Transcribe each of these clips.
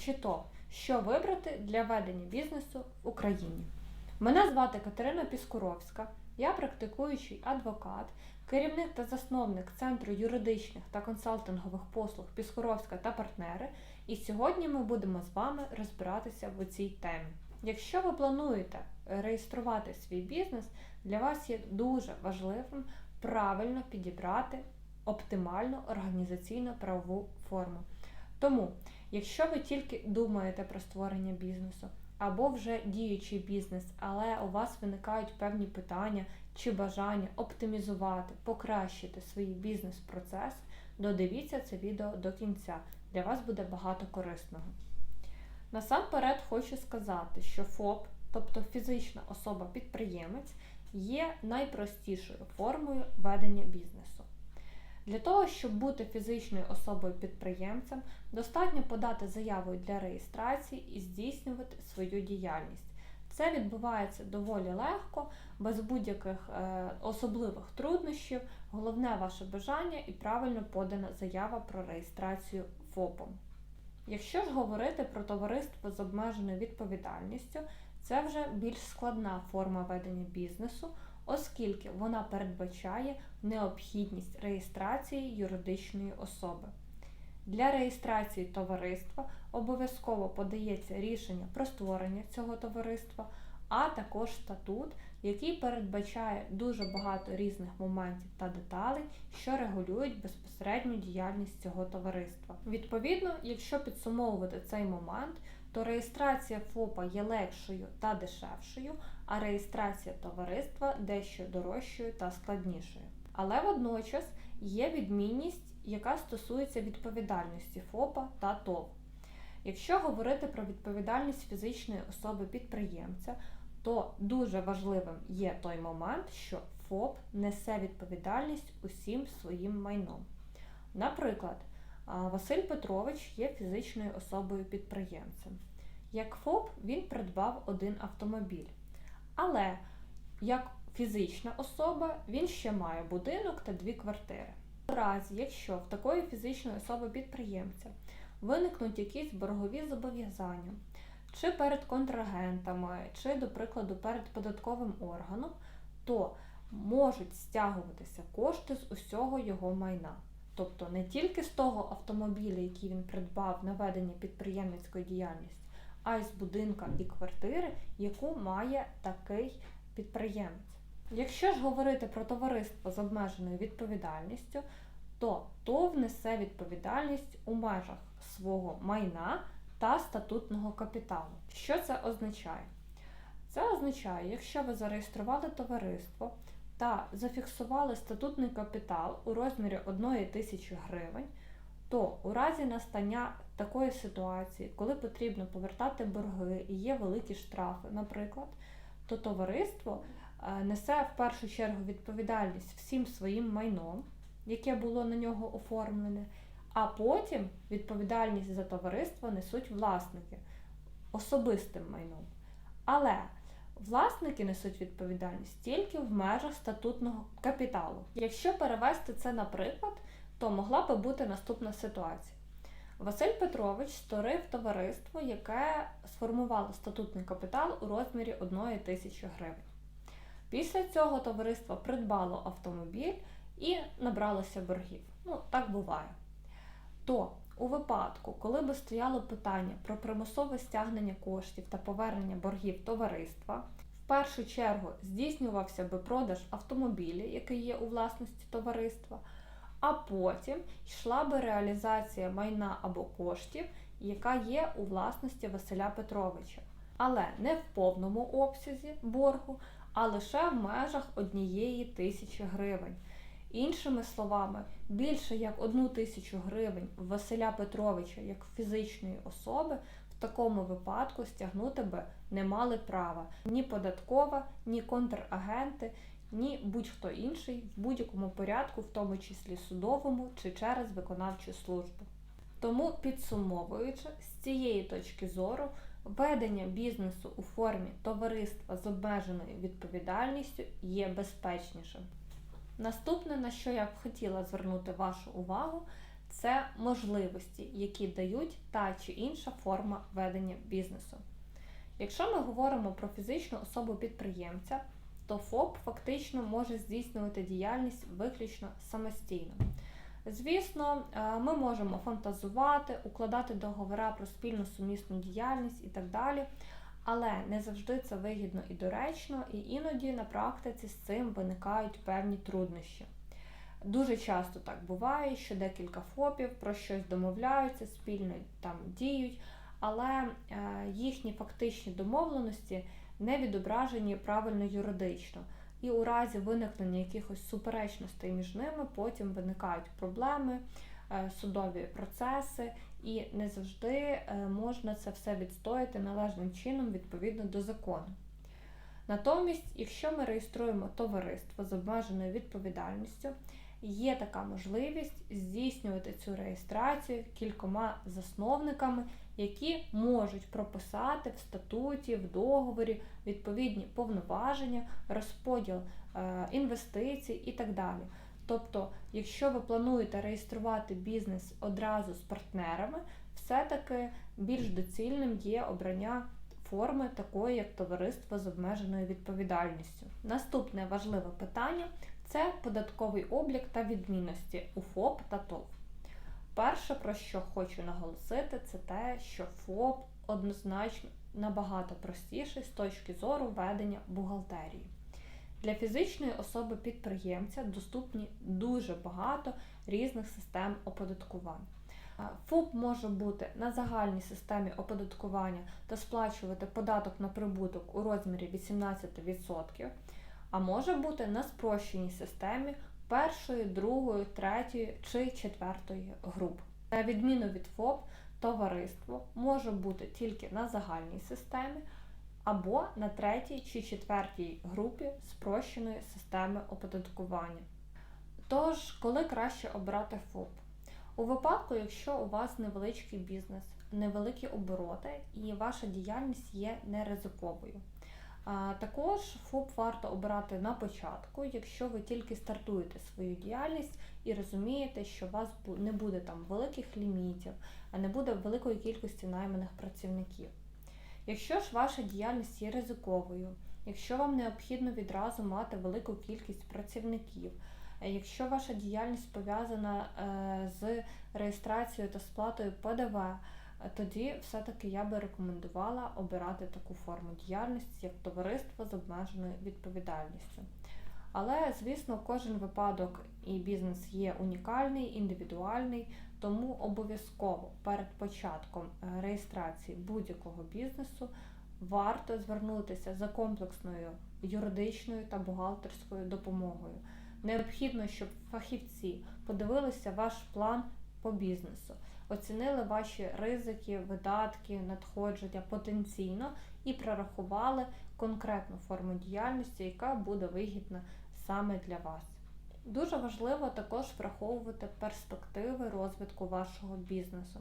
чи то, що вибрати для ведення бізнесу в Україні. Мене звати Катерина Піскуровська, я практикуючий адвокат, керівник та засновник Центру юридичних та консалтингових послуг Піскуровська та партнери. І сьогодні ми будемо з вами розбиратися в цій темі. Якщо ви плануєте реєструвати свій бізнес, для вас є дуже важливим правильно підібрати оптимальну організаційно правову форму. Тому, якщо ви тільки думаєте про створення бізнесу, або вже діючий бізнес, але у вас виникають певні питання чи бажання оптимізувати, покращити свій бізнес-процес, додивіться це відео до кінця. Для вас буде багато корисного. Насамперед хочу сказати, що ФОП, тобто фізична особа-підприємець, є найпростішою формою ведення бізнесу. Для того, щоб бути фізичною особою-підприємцем, достатньо подати заяву для реєстрації і здійснювати свою діяльність. Це відбувається доволі легко, без будь-яких е, особливих труднощів. Головне ваше бажання і правильно подана заява про реєстрацію ФОПом. Якщо ж говорити про товариство з обмеженою відповідальністю, це вже більш складна форма ведення бізнесу, оскільки вона передбачає необхідність реєстрації юридичної особи. Для реєстрації товариства обов'язково подається рішення про створення цього товариства, а також статут, який передбачає дуже багато різних моментів та деталей, що регулюють безпосередню діяльність цього товариства. Відповідно, якщо підсумовувати цей момент, то реєстрація ФОПа є легшою та дешевшою, а реєстрація товариства дещо дорожчою та складнішою. Але водночас є відмінність, яка стосується відповідальності ФОПа та ТОВ. Якщо говорити про відповідальність фізичної особи підприємця, то дуже важливим є той момент, що ФОП несе відповідальність усім своїм майном. Наприклад, Василь Петрович є фізичною особою підприємцем. Як ФОП він придбав один автомобіль. Але як фізична особа він ще має будинок та дві квартири. У разі, якщо в такої фізичної особи підприємця виникнуть якісь боргові зобов'язання, чи перед контрагентами, чи, до прикладу, перед податковим органом, то можуть стягуватися кошти з усього його майна. Тобто не тільки з того автомобіля, який він придбав на ведення підприємницької діяльності, а й з будинка і квартири, яку має такий підприємець. Якщо ж говорити про товариство з обмеженою відповідальністю, то ТОВ несе відповідальність у межах свого майна та статутного капіталу. Що це означає? Це означає, якщо ви зареєстрували товариство та зафіксували статутний капітал у розмірі 1 тисячі гривень, то у разі настання такої ситуації, коли потрібно повертати борги і є великі штрафи, наприклад, то товариство е, несе в першу чергу відповідальність всім своїм майном, яке було на нього оформлене, а потім відповідальність за товариство несуть власники особистим майном. Але власники несуть відповідальність тільки в межах статутного капіталу. Якщо перевести це на приклад, то могла би бути наступна ситуація. Василь Петрович створив товариство, яке сформувало статутний капітал у розмірі 1 тисячі гривень. Після цього товариство придбало автомобіль і набралося боргів. Ну, так буває. То у випадку, коли би стояло питання про примусове стягнення коштів та повернення боргів товариства, в першу чергу здійснювався би продаж автомобіля, який є у власності товариства, а потім йшла би реалізація майна або коштів, яка є у власності Василя Петровича. Але не в повному обсязі боргу, а лише в межах однієї тисячі гривень. Іншими словами, більше як одну тисячу гривень Василя Петровича як фізичної особи в такому випадку стягнути би не мали права ні податкова, ні контрагенти, ні будь-хто інший в будь-якому порядку, в тому числі судовому чи через виконавчу службу. Тому, підсумовуючи, з цієї точки зору, ведення бізнесу у формі товариства з обмеженою відповідальністю є безпечнішим. Наступне, на що я б хотіла звернути вашу увагу, це можливості, які дають та чи інша форма ведення бізнесу. Якщо ми говоримо про фізичну особу підприємця, то ФОП фактично може здійснювати діяльність виключно самостійно. Звісно, е, ми можемо фантазувати, укладати договори про спільну сумісну діяльність і так далі, але не завжди це вигідно і доречно, і іноді на практиці з цим виникають певні труднощі. Дуже часто так буває, що декілька ФОПів про щось домовляються, спільно там діють, але е, їхні фактичні домовленості не відображені правильно юридично. І у разі виникнення якихось суперечностей між ними потім виникають проблеми, е, судові процеси, і не завжди е, можна це все відстояти належним чином відповідно до закону. Натомість, якщо ми реєструємо товариство з обмеженою відповідальністю, є така можливість здійснювати цю реєстрацію кількома засновниками, які можуть прописати в статуті, в договорі відповідні повноваження, розподіл е, інвестицій і так далі. Тобто, якщо ви плануєте реєструвати бізнес одразу з партнерами, все-таки більш доцільним є обрання форми такої, як товариство з обмеженою відповідальністю. Наступне важливе питання це податковий облік та відмінності у ФОП та ТОВ. Перше, про що хочу наголосити, це те, що ФОП однозначно набагато простіший з точки зору ведення бухгалтерії. Для фізичної особи підприємця доступні дуже багато різних систем оподаткування. ФОП може бути на загальній системі оподаткування та сплачувати податок на прибуток у розмірі 18%, а може бути на спрощеній системі першої, другої, третьої чи четвертої груп. На відміну від ФОП, товариство може бути тільки на загальній системі або на третій чи четвертій групі спрощеної системи оподаткування. Тож, коли краще обрати ФОП? У випадку, якщо у вас невеличкий бізнес, невеликі обороти і ваша діяльність є неризиковою. Також ФОП варто обирати на початку, якщо ви тільки стартуєте свою діяльність і розумієте, що у вас не буде там великих лімітів, а не буде великої кількості найманих працівників. Якщо ж ваша діяльність є ризиковою, якщо вам необхідно відразу мати велику кількість працівників, якщо ваша діяльність пов'язана е, з реєстрацією та сплатою ПДВ, тоді все-таки я би рекомендувала обирати таку форму діяльності, як товариство з обмеженою відповідальністю. Але, звісно, кожен випадок і бізнес є унікальний, індивідуальний, тому обов'язково перед початком е, реєстрації будь-якого бізнесу варто звернутися за комплексною юридичною та бухгалтерською допомогою. Необхідно, щоб фахівці подивилися ваш план по бізнесу оцінили ваші ризики, видатки, надходження потенційно і прорахували конкретну форму діяльності, яка буде вигідна саме для вас. Дуже важливо також враховувати перспективи розвитку вашого бізнесу.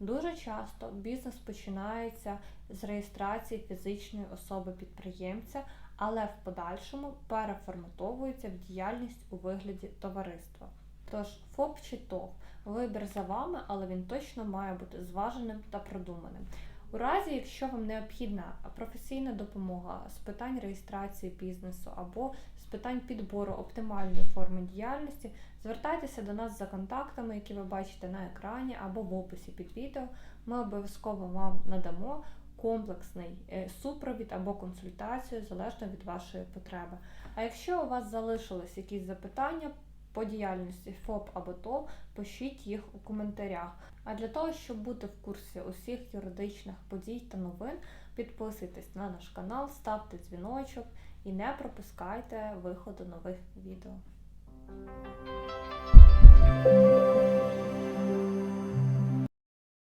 Дуже часто бізнес починається з реєстрації фізичної особи-підприємця, але в подальшому переформатовується в діяльність у вигляді товариства. Тож ФОП чи ТОВ Вибір за вами, але він точно має бути зваженим та продуманим. У разі, якщо вам необхідна професійна допомога з питань реєстрації бізнесу або з питань підбору оптимальної форми діяльності, звертайтеся до нас за контактами, які ви бачите на екрані або в описі під відео. Ми обов'язково вам надамо комплексний е, супровід або консультацію залежно від вашої потреби. А якщо у вас залишились якісь запитання, по діяльності ФОП або ТОВ, пишіть їх у коментарях. А для того, щоб бути в курсі усіх юридичних подій та новин, підписуйтесь на наш канал, ставте дзвіночок і не пропускайте виходу нових відео.